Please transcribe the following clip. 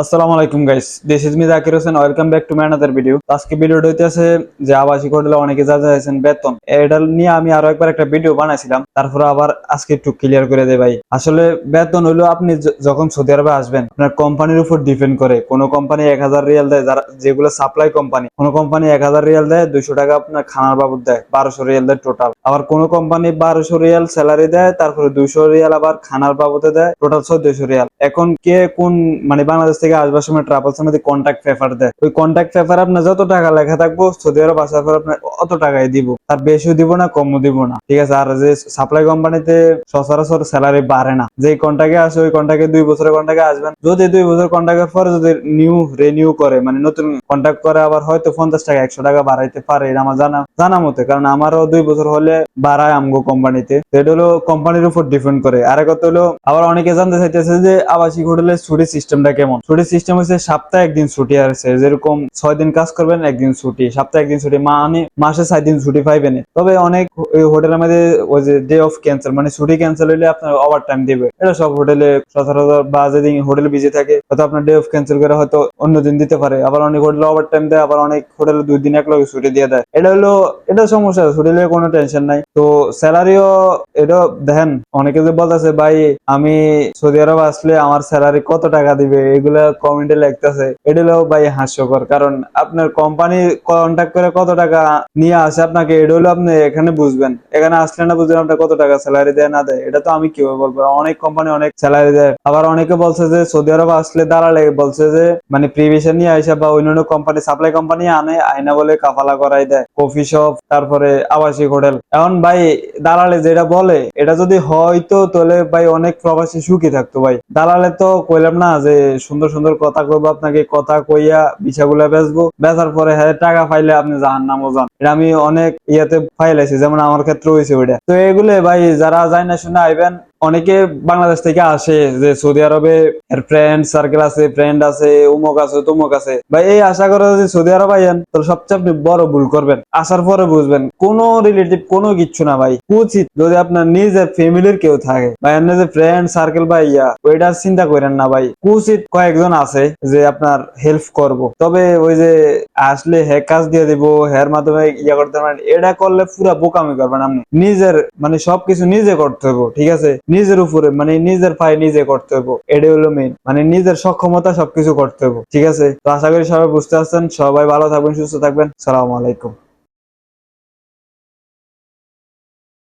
আসসালামু আলাইকুম guys this is me Zakir Hossain welcome back to my another video আজকে ভিডিওটা হইতেছে যে আবাসিক হোটেলে অনেকে যা যাচ্ছেন বেতন। এটা নিয়ে আমি আরও একবার একটা ভিডিও বানাইছিলাম। তারপর আবার আজকে একটু ক্লিয়ার করে দেই ভাই। আসলে বেতন হলো আপনি যখন সৌদি আরবে আসবেন, আপনার কোম্পানির উপর ডিপেন্ড করে। কোন কোম্পানি এক হাজার রিয়াল দেয়, যারা, যেগুলো সাপ্লাই কোম্পানি কোন কোম্পানি এক হাজার রিয়াল দেয়, দুইশো টাকা আপনার খানার বাবদ দেয়, বারোশো রিয়াল দেয় টোটাল আবার কোনো কোম্পানি বারোশো রিয়াল স্যালারি দেয়, তারপরে দুইশো রিয়াল আবার খানার বাবদে দেয় টোটাল চোদ্দশো রিয়াল। এখন কে কোন মানে বাংলাদেশ থেকে আসবার সময় ট্রাভেলস এর মধ্যে কন্ট্যাক্ট পেপার দেয়। ওই কন্ট্যাক্ট পেপার আপনার যত টাকা লেখা থাকব, সৌদি আরব আসার পর আপনার অত টাকাই দিব। তার বেশিও দিব না, কমও দিব না। ঠিক আছে, আর যে সাপ্লাই কোম্পানিতে সচরাচর স্যালারি বাড়ে না। যে কন্ট্যাক্টে আসে, ওই কন্ট্যাক্টে দুই বছরের কন্ট্যাক্টে আসবেন। যদি দুই বছর কন্ট্যাক্টের পরে যদি নিউ রিনিউ করে মানে নতুন কন্ট্যাক্ট করে আবার হয়তো পঞ্চাশ টাকা, একশো টাকা বাড়াইতে পারে, এটা আমার জানা জানা মতে। কারণ আমারও দুই বছর হলে বাড়ায় আমগো কোম্পানিতে এটা হলো কোম্পানির উপর ডিপেন্ড করে। আর কথা হলো, আবার অনেকে জানতে চাইতেছে যে আবাসিক হোটেলের ছুটি সিস্টেমটা কেমন? ছুটি সিস্টেম হচ্ছে সপ্তাহে একদিন ছুটি আছে যেরকম ছয় দিন কাজ করবেন, একদিন ছুটি। সপ্তাহে একদিন ছুটি। মানে মাসে ছয় দিন ছুটি পাইবেন তবে অনেক হোটেলের মধ্যে ওই যে ডে অফ ক্যান্সেল মানে ছুটি ক্যান্সেল হইলে আপনার ওভার টাইম দিবে। এটা সব হোটেলে সচরাচর বা যেদিন হোটেল বিজি থাকে, হয়তো আপনার ডে অফ ক্যান্সেল করে হয়তো অন্য দিন দিতে পারে। আবার অনেক হোটেলে ওভার টাইম দেয়, আবার অনেক হোটেলে দুই দিন এক লগে ছুটি দিয়ে দেয়। এটা হলো, এটা সমস্যা। ছুটি নিয়ে কোনো টেনশন নাই। তো স্যালারিও এটা দেখেন, অনেকে যে বলতেছে, ভাই, আমি সৌদি আরব আসলে আমার স্যালারি কত টাকা দিবে? এগুলা কমেন্টে লিখতেছে এটা হলো ভাই হাস্যকর। কারণ আপনার কোম্পানি কন্ট্যাক্ট করে কত টাকা নিয়ে আসে আপনাকে এটা হলো আপনি এখানে বুঝবেন। এখানে আসলে না বুঝবেন আপনার কত টাকা স্যালারি দেয়, না দেয়, এটা তো আমি কীভাবে বলব? অনেক কোম্পানি অনেক স্যালারি দেয়। আবার অনেকে বলছে যে, সৌদি আরব আসলে দাঁড়ালে বলছে যে মানে প্রিভিশন নিয়ে আসে বা অন্যান্য কোম্পানি সাপ্লাই কোম্পানি আনে আয়না বলে কাফালা করাই দেয় কফি শপ তারপরে আবাসিক হোটেল। এখন ভাই দালালে যেটা বলে, এটা যদি হয়তো তাহলে ভাই অনেক প্রবাসী সুখী থাকতো ভাই। দালালে তো কইলাম না যে, সুন্দর সুন্দর কথা কইবো আপনাকে, কথা কইয়া বিছাগুলা বেচবো। বেচার পরে হ্যাঁ টাকা পাইলে আপনি জাহান নামও যান। এটা আমি অনেক ইয়াতে ফাইল ফাইলাইছি, যেমন আমার ক্ষেত্রে হয়েছে ওইটা। তো এগুলো ভাই, যারা যায় না শুনে আইবেন অনেকে বাংলাদেশ থেকে আসে যে সৌদি আরবে এর ফ্রেন্ড সার্কেল আছে ফ্রেন্ড আছে, উমুক আছে, তুমুক আছে। ভাই, এই আশা করে যদি সৌদি আরব আইয়েন, তাহলে সবচেয়ে আপনি বড় ভুল করবেন। আসার পরে বুঝবেন, কোনো রিলেটিভ কোনো কিচ্ছু না ভাই। উচিত যদি আপনার নিজের ফ্যামিলির কেউ থাকে। বা এমনি যে ফ্রেন্ড সার্কেল বা ইয়া ওইটার চিন্তা করেন না ভাই। উচিত কয়েকজন আছে যে আপনার হেল্প করব। তবে ওই যে আসলে হে কাজ দিয়ে দিব হের মাধ্যমে ইয়া করতে পারেন এটা করলে পুরা বোকামি করবেন আপনি। নিজের মানে সবকিছু নিজে করতে হবে ঠিক আছে? নিজের উপরে মানে নিজের পায়ে নিজে করতে হবে এটাই হলো মেইন মানে নিজের সক্ষমতা সবকিছু করতে হবে ঠিক আছে? তো আশা করি সবাই বুঝতে পারছেন। সবাই ভালো থাকবেন, সুস্থ থাকবেন। সালাম আলাইকুম।